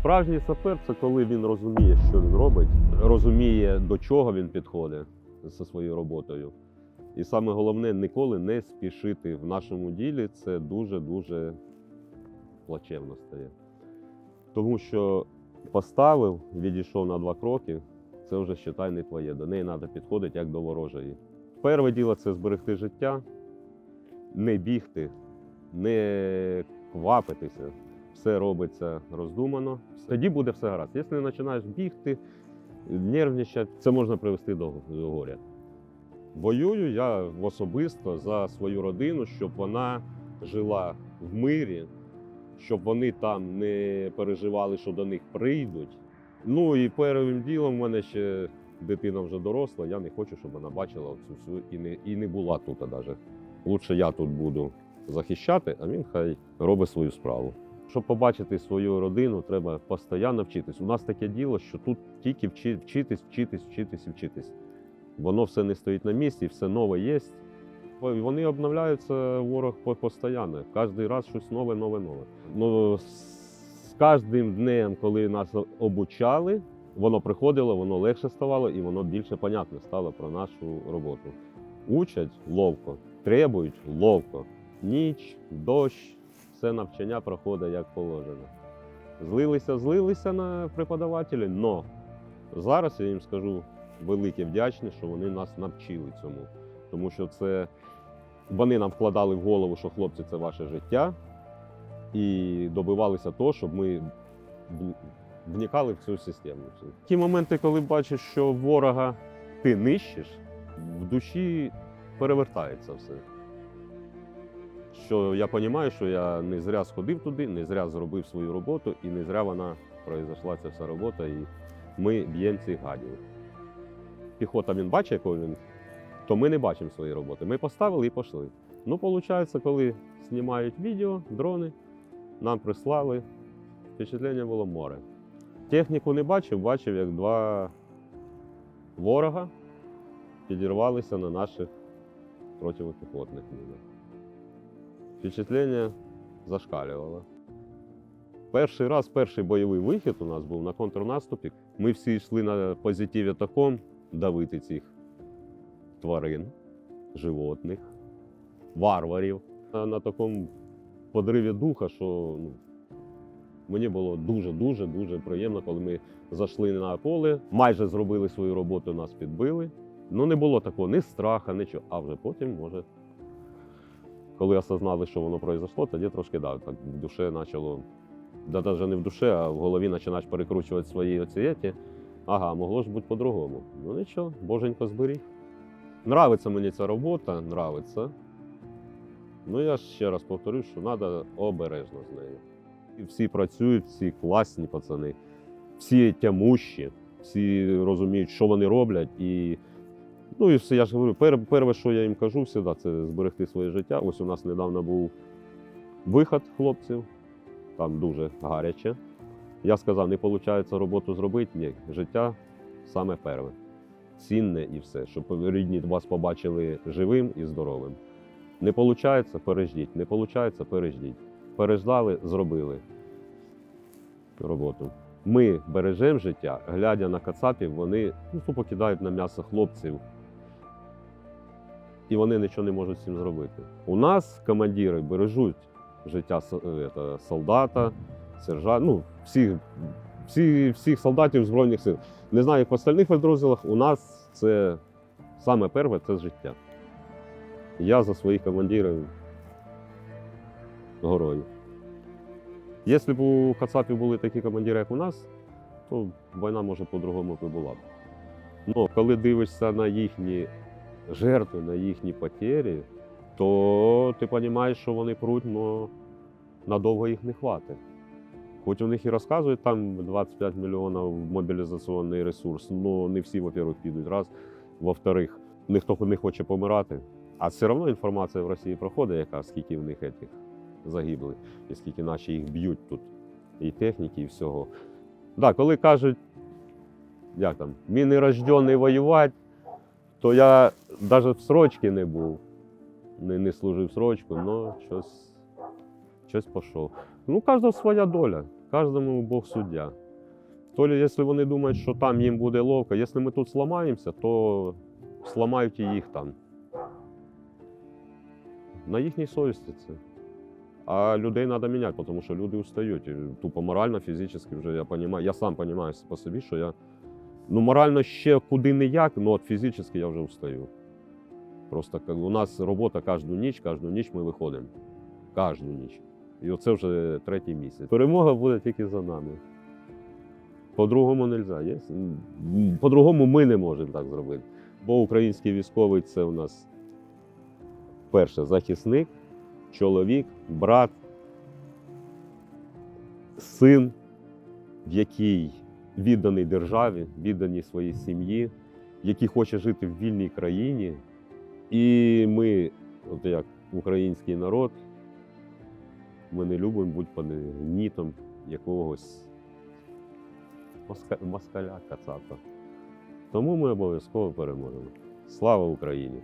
Справжній сапер це коли він розуміє, що він робить, розуміє, до чого він підходить зі своєю роботою. І саме головне ніколи не спішити в нашому ділі. Це дуже-дуже плачевно стає. Тому що поставив, відійшов на два кроки, це вже считай не твоє. До неї треба підходити як до ворожої. Перше діло це зберегти життя, не бігти, не квапитися. Все робиться роздумано. Тоді буде все гаразд. Якщо не починаєш бігти, нервничати, це можна привести до до горя. Воюю я особисто за свою родину, щоб вона жила в мирі, щоб вони там не переживали, що до них прийдуть. Ну і першим ділом в мене ще дитина вже доросла. Я не хочу, щоб вона бачила цю всю і не, і не була тут навіть. Лучше я тут буду захищати, а він хай робить свою справу. Щоб побачити свою родину, треба постійно вчитись. У нас таке діло, що тут тільки вчи- вчитись, вчитись, вчитись вчитись. Воно все не стоїть на місці, все нове є. Вони обновляються ворог по- постійно. Кожен раз щось нове, нове, нове. Ну, з кожним днем, коли нас обучали, воно приходило, воно легше ставало і воно більше понятне стало про нашу роботу. Учать ловко, требують ловко. Ніч, дощ, все навчання проходить як положено. Злилися, злилися на преподавателі, но зараз я їм скажу велике вдячні, що вони нас навчили цьому. Тому що це вони нам вкладали в голову, що хлопці це ваше життя, і добивалися того, щоб ми вникали в цю систему. Ті моменти, коли бачиш, що ворога ти нищиш, в душі перевертається все. Що я розумію, що я не зря сходив туди, не зря зробив свою роботу, і не зря вона произошла ця вся робота, і ми б'ємо цих гадів. Піхота він бачить, якою він, то ми не бачимо свої роботи. Ми поставили і пішли. Ну, виходить, коли знімають відео, дрони, нам прислали, впечатлення було море. Техніку не бачив, бачив, як два ворога підірвалися на наших протипіхотних мінах. Впечатлення зашкалювало. Перший раз, перший бойовий вихід у нас був на контрнаступі. Ми всі йшли на позитиві таком давити цих тварин, животних, варварів. На, такому подриві духа, що ну, мені було дуже-дуже дуже приємно, коли ми зайшли на поле, майже зробили свою роботу, нас підбили. Ну, не було такого ні страха, нічого. А вже потім, може, коли осознали, що воно пройшло, тоді трошки да, так в душі почало. Да навіть не в душі, а в голові починаєш перекручувати свої оцієті. Ага, могло ж бути по-другому. Ну нічого, боженько зберіг. Нравиться мені ця робота, нравиться. Ну я ще раз повторю, що треба обережно з нею. І всі працюють, всі класні пацани, всі тямущі, всі розуміють, що вони роблять. І, ну і все, я ж говорю, пер, перше, що я їм кажу, завжди, це зберегти своє життя. Ось у нас недавно був виход хлопців, там дуже гаряче. Я сказав, не виходить роботу зробити, ні, життя саме перше. Цінне і все, щоб рідні вас побачили живим і здоровим. Не виходить, переждіть. Не виходить, переждіть. Переждали, зробили роботу. Ми бережемо життя, глядя на кацапів, вони ну, тупо кидають на м'ясо хлопців. І вони нічого не можуть з цим зробити. У нас командири бережуть життя е, солдата, сержант, ну, всіх, всі, всіх солдатів Збройних сил. Не знаю, як в остальних підрозділах, у нас це саме перше це життя. Я за своїх командирів горою. Якщо б у Кацапів були такі командири, як у нас, то війна може по-другому б була. Ну, коли дивишся на їхні жертви, на їхні потері, то ти розумієш, що вони пруть, але надовго їх не хватить. Хоч у них і розказують, там 25 мільйонів мобілізаційний ресурс, але не всі, во-первых, підуть раз. Во-вторых, ніхто не хоче помирати. А все одно інформація в Росії проходить, яка скільки в них етих загиблих, і скільки наші їх б'ють тут, і техніки, і всього. Да, коли кажуть, як там, мій рождений воювати, то я навіть в срочці не був, не, не служив срочку, але щось, щось пішов. Ну, у кожного своя доля. Кожному Бог суддя. То якщо вони думають, що там їм буде ловко, якщо ми тут сламаємося, то сламають і їх там. На їхній совісті це. А людей треба міняти, тому що люди устають. Тупо морально, фізично вже я розумію. Я сам розумію по собі, що я ну, морально ще куди не як, але от фізично я вже устаю. Просто у нас робота кожну ніч, кожну ніч ми виходимо. Кожну ніч. І оце вже третій місяць. Перемога буде тільки за нами. По-другому не можна. По-другому ми не можемо так зробити. Бо український військовий це у нас перше захисник, чоловік, брат, син, який відданий державі, відданий своїй сім'ї, який хоче жити в вільній країні. І ми, от як український народ, ми не любимо бути під гнітом якогось москаля кацапа. Тому ми обов'язково переможемо. Слава Україні!